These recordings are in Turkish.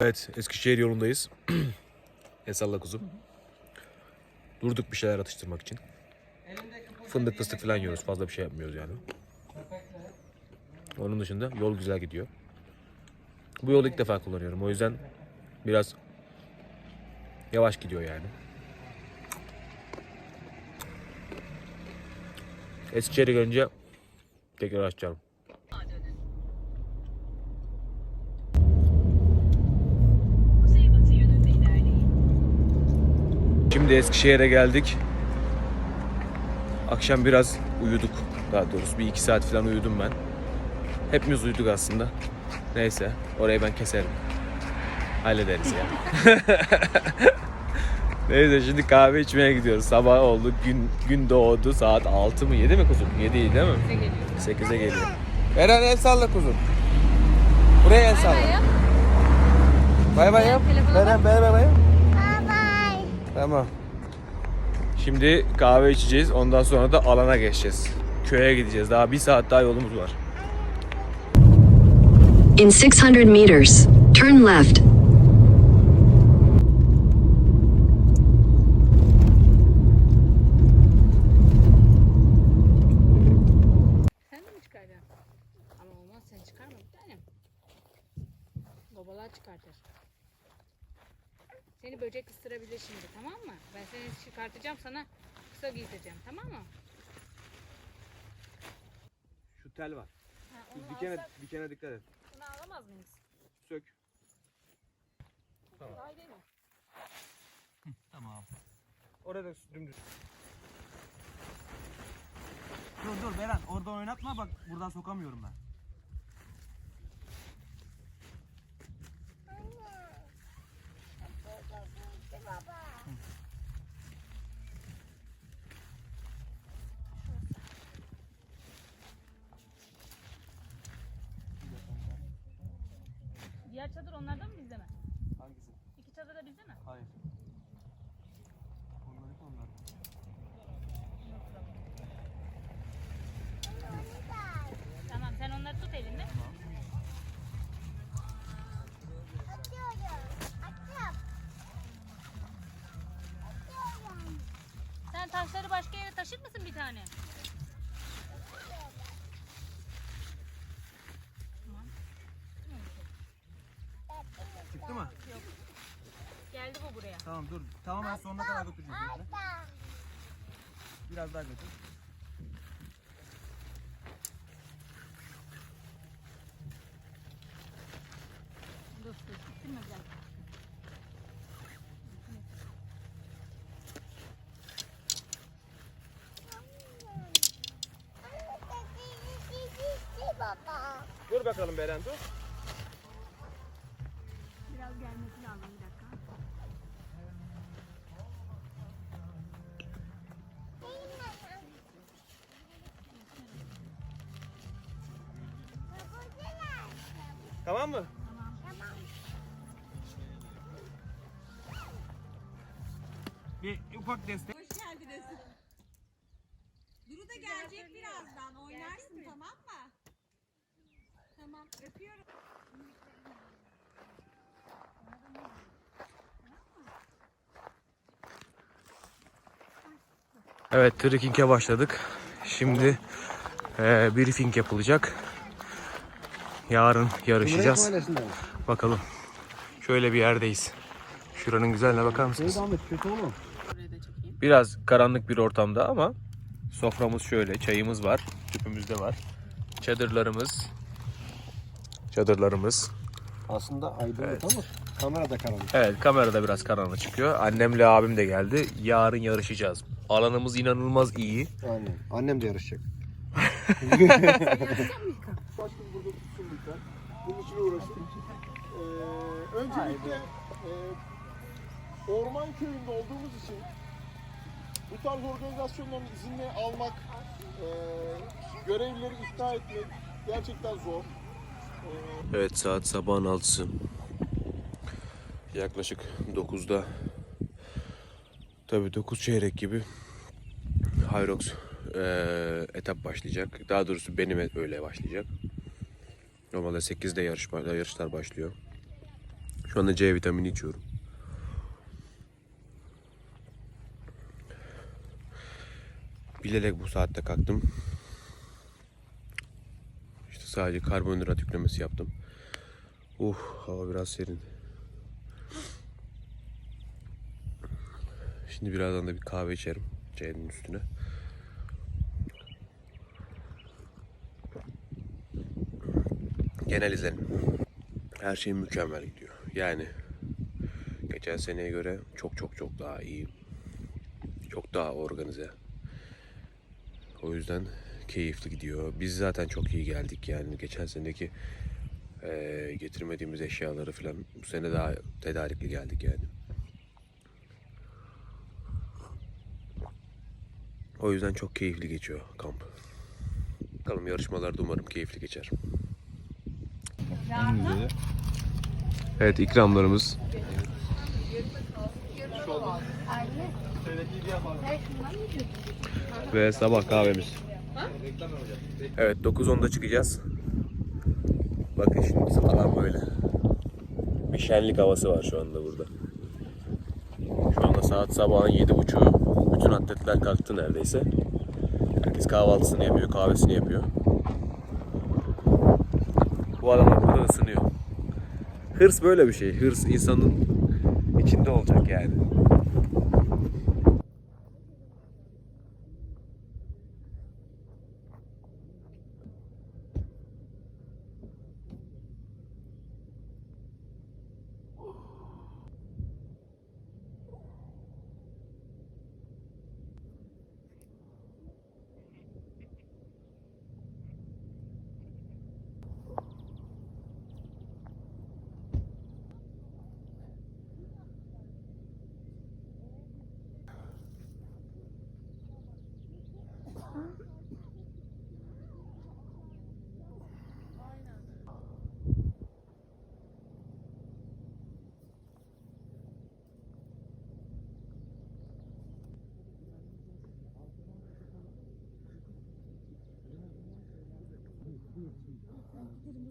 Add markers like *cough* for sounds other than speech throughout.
Evet, Eskişehir yolundayız. *clears throat* Esalla kuzum. Durduk bir şeyler atıştırmak için. Fındık fıstık falan yiyoruz. Fazla bir şey yapmıyoruz yani. Onun dışında yol güzel gidiyor. Bu yolu ilk defa kullanıyorum. O yüzden biraz yavaş gidiyor yani. Eskişehir'e gelince tekrar açacağım. Şimdi Eskişehir'e geldik. Akşam biraz uyuduk. Daha doğrusu bir iki saat falan uyudum ben. Hepimiz uyuduk aslında. Neyse orayı ben keserim. Hallederiz ya. *laughs* Neyse şimdi kahve içmeye gidiyoruz. Sabah oldu. Gün gün doğdu. Saat 6 mı 7 mi kuzum? 7 değil değil mi? 8'e geliyor. Eren el salla kuzum. Buraya el salla. Bay bay yap. Eren bay bay bay. Tamam. Şimdi kahve içeceğiz. Ondan sonra da alana geçeceğiz. Köye gideceğiz. Daha bir saat daha yolumuz var. In 600 meters, turn left. Sen de mi çıkaracaksın? Ama olmaz sen çıkarma bir tanem. Babalar çıkartır. Seni böcek ısırabilir şimdi tamam mı? Ben seni çıkartacağım sana kısa giydireceğim tamam mı? Şu tel var. Ha, onu Dikene, alsak dikene dikkat et. bunu alamaz mıyız? Sök. Kolay değil mi? Tamam. Orada dümdüz. Dur dur Beren orada oynatma bak buradan sokamıyorum ben. Diğer çadır onlardan taşır mısın bir tane? Tamam. Çıktı mı? Geldi bu buraya. Tamam dur. Tamam ben sonuna kadar götüreceğim. seni. Biraz daha götür. Dur dur. Gittin mi biraz? Dur bakalım Beren dur. Biraz gelmesi lazım bir dakika. Tamam mı? Bir ufak destek. Hoş geldiniz. Duru da gelecek birazdan. Oynarsın tamam mı? Tamam öpüyorum. Evet trekking'e başladık. Şimdi eee briefing yapılacak. Yarın yarışacağız. Bakalım. Şöyle bir yerdeyiz. Şuranın güzelliğine bakar mısınız? Biraz karanlık bir ortamda ama soframız şöyle, çayımız var, tüpümüz de var. Çadırlarımız. Çadırlarımız. Aslında aydınlık ama kamerada karanlık. Evet kamerada biraz karanlık çıkıyor. Annemle abim de geldi. Yarın yarışacağız. Alanımız inanılmaz iyi. Aynen. Annem de yarışacak. Başkanım burada tutsun lütfen. Bunun için uğraşın. Ee, öncelikle e, orman köyünde olduğumuz için bu tarz organizasyonların izinli almak, e, görevlileri ikna etmek gerçekten zor. Evet saat sabahın altısı. Yaklaşık 9'da tabii 9 çeyrek gibi Hyrox eee, etap başlayacak. Daha doğrusu benim öyle başlayacak. Normalde 8'de yarış, yarışlar başlıyor. Şu anda C vitamini içiyorum. Bilerek bu saatte kalktım. Sadece karbonhidrat yüklemesi yaptım. Uh hava biraz serin. Şimdi birazdan da bir kahve içerim C'nin üstüne. Genel izlenim. Her şey mükemmel gidiyor. Yani geçen seneye göre çok çok çok daha iyi. Çok daha organize. O yüzden keyifli gidiyor. Biz zaten çok iyi geldik yani geçen seneki eee, getirmediğimiz eşyaları falan bu sene daha tedarikli geldik yani. O yüzden çok keyifli geçiyor kamp. Bakalım yarışmalarda umarım keyifli geçer. Evet ikramlarımız. Ve sabah kahvemiz. Evet 9.10'da çıkacağız. Bakın şimdi bizim alan böyle. Bir şenlik havası var şu anda burada. Şu anda saat sabahın 7.30'u. Bütün atletler kalktı neredeyse. Herkes kahvaltısını yapıyor, kahvesini yapıyor. Bu adamlar burada ısınıyor. Hırs böyle bir şey. Hırs insanın içinde olacak yani.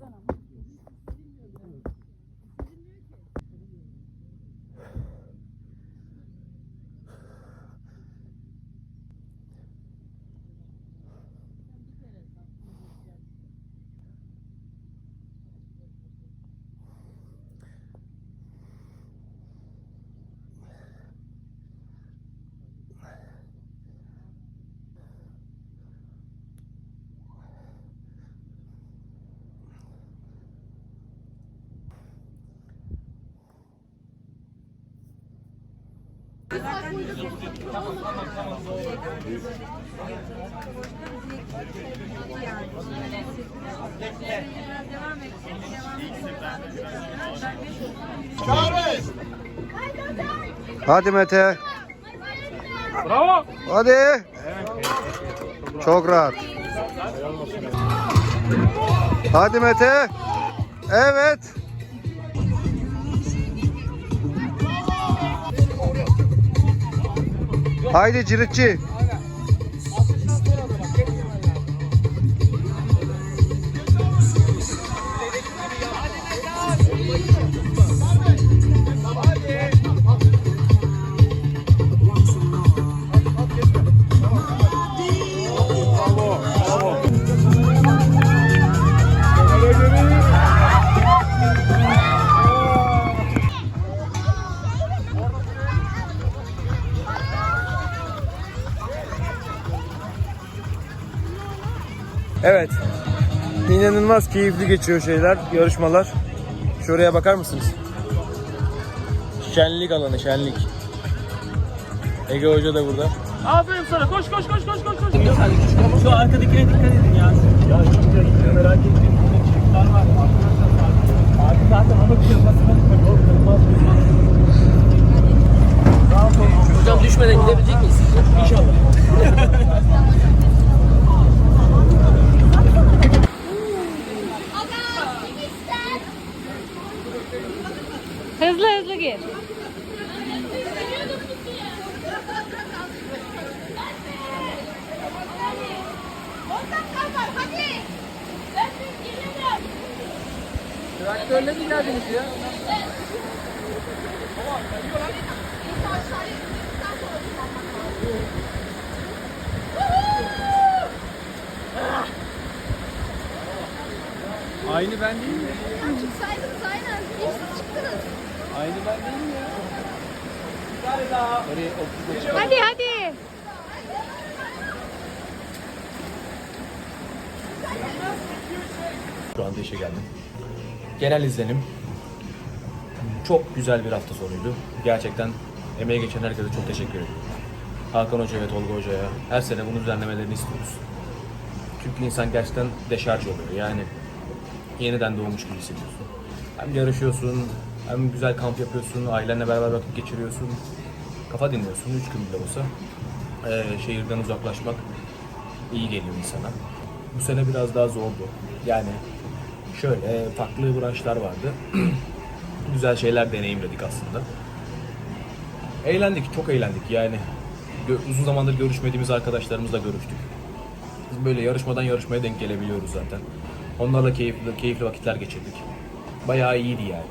Güzel ama. Hadi Mete. Bravo. Hadi. Çok rahat. Hadi Mete. Evet. Haydi ciritçi. İnanılmaz keyifli geçiyor şeyler, yarışmalar. Şuraya bakar mısınız? Şenlik alanı, şenlik. Ege Hoca da burada. Aferin sana. Koş koş koş koş koş. koş. Şu arkadakine dikkat edin ya. Ya şimdi merak ettiğim çiftler var. Abi zaten onu kırmasını Hocam düşmeden gidebilecek miyiz? İnşallah. *laughs* Aynı ben değil mi? Çıksaydınız aynen. Siz çıktınız. Aynı ben değil mi ya? Oraya okulda çıkalım. Hadi hadi. Şu anda işe geldim. Genel izlenim. Çok güzel bir hafta sonuydu. Gerçekten emeği geçen herkese çok teşekkür ediyorum. Hakan Hoca'ya, Tolga Hoca'ya her sene bunu düzenlemelerini istiyoruz. Çünkü insan gerçekten deşarj oluyor. Yani yeniden doğmuş gibi hissediyorsun. Hem yarışıyorsun, hem güzel kamp yapıyorsun, ailenle beraber vakit geçiriyorsun. Kafa dinliyorsun, üç gün bile olsa. Ee, şehirden uzaklaşmak iyi geliyor insana. Bu sene biraz daha zordu. Yani şöyle farklı branşlar vardı. *clears throat* Güzel şeyler deneyimledik aslında. Eğlendik, çok eğlendik. Yani uzun zamandır görüşmediğimiz arkadaşlarımızla görüştük. Biz böyle yarışmadan yarışmaya denk gelebiliyoruz zaten. Onlarla keyifli, keyifli vakitler geçirdik. Bayağı iyiydi yani.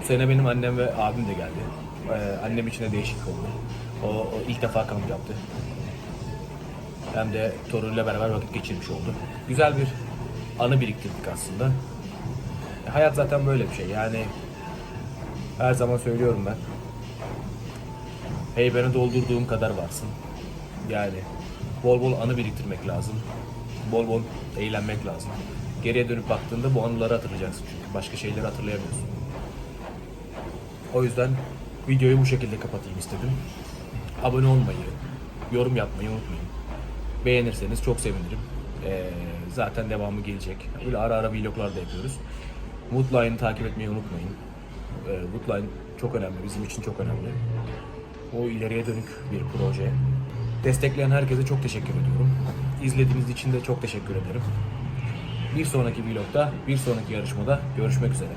Bu sene benim annem ve abim de geldi. Ee, annem için de değişiklik oldu. O, o ilk defa kamp yaptı hem de torunuyla beraber vakit geçirmiş oldu. Güzel bir anı biriktirdik aslında. E, Hayat zaten böyle bir şey. Yani her zaman söylüyorum ben. Heybeni doldurduğum kadar varsın. Yani bol bol anı biriktirmek lazım. Bol bol eğlenmek lazım. Geriye dönüp baktığında bu anıları hatırlayacaksın çünkü. Başka şeyleri hatırlayamıyorsun. O yüzden videoyu bu şekilde kapatayım istedim. Abone olmayı, yorum yapmayı unutmayın. Beğenirseniz çok sevinirim. Ee, zaten devamı gelecek. Böyle ara ara vloglar da yapıyoruz. Woodline'ı takip etmeyi unutmayın. Ee, Woodline çok önemli, bizim için çok önemli. O ileriye dönük bir proje. Destekleyen herkese çok teşekkür ediyorum. İzlediğiniz için de çok teşekkür ederim. Bir sonraki vlogda, bir sonraki yarışmada görüşmek üzere.